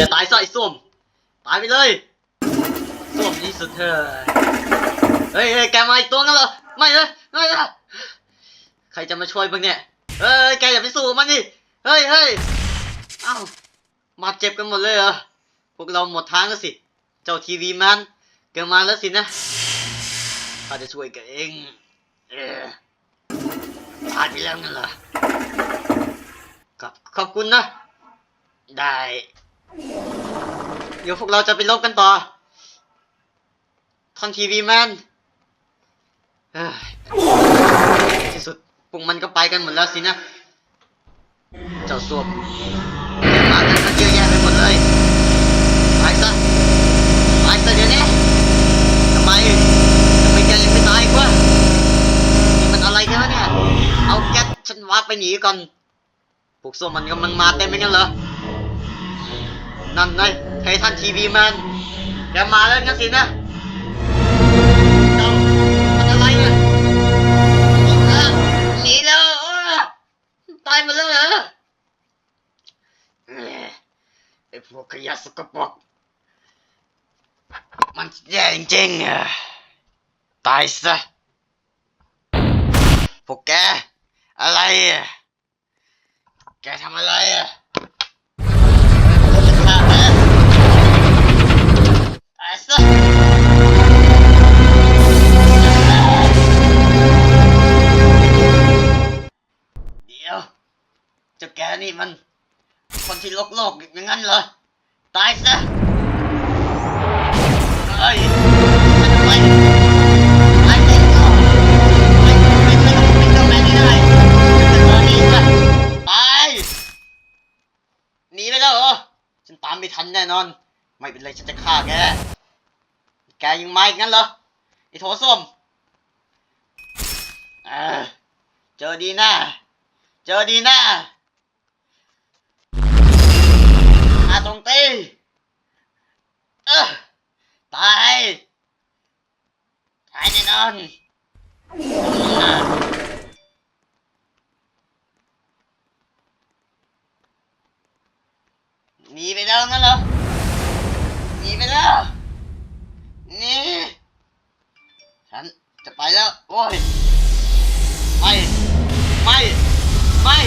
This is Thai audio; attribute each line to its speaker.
Speaker 1: จะตายซะไอ้ส้มตายไปเลยส้มที่สุดเธอเฮ้ยเฮ้ยแกมาอีกตัวงั้นเหรอไม่นะไม่นะใครจะมาช่วยบ้างเนี่ยเฮ้ยแกอย่าไปสู้มันดิเฮ้ยเฮ้ยอ้าวมาเจ็บกันหมดเลยเหรอพวกเราหมดทางแล้วสิ เจ้าทีวีแมันแกมาแล้วสินะข้าจะช่วยแกเองเออตายไปแล้วงั้นเหรอขอบขอบคุณนะ ได้ เดี๋ยวพวกเราจะไปลบกันต่อท่านทีวีแมนที่สุดพวกมันก็ไปกันหมดแล้วสินะ เจ้าสวบมากันตั้งเยอะแยะไปหมดเลยไปซะไปซะเดี๋ยวนี้ทำไมทำไมแกยังไม่ตายกวะนี่มันอะไรกันวะเนี่ย เอาแก๊สฉันวาไปหนีก่อนพวกส้วมมันกำลังมาเต็มไปกันเหรอ นั่นไงไททันทีวีแมนแกมาแล้วงั้นสินะเจ้ามันอะไรเนี่ยหนีแล้วตายหมดแล้วเหรอเอ้ยไอ้พวกขยะสกปรกมันแย่จริงๆอะตายซะพวกแกอะไรอะแกทำอะไรอะ จ้าแกนี่มัน คนที่โลกโลกอย่างนั้นเหรอ ตายซะเฮ้ยฉันทำไมตายไปก็ไม่ไม่ไม่ต้องเป็นเจ้าแม่นี่ได้ฉันเป็นตัวนี้ซะตายหนีไปแล้วเหรอ ฉันตามไม่ทันแน่นอน ไม่เป็นไรฉันจะฆ่าแก แกยังมาอีกงั้นเหรอ ไอ้โถส้มเออเจอดีหน้า เจอดีหน้า ตายแน่นอนหนีไปแล้วงั้นเหรอหนีไปแล้วนี่ฉันจะไปแล้ว โอ้ย ไม่ ไม่ ไม่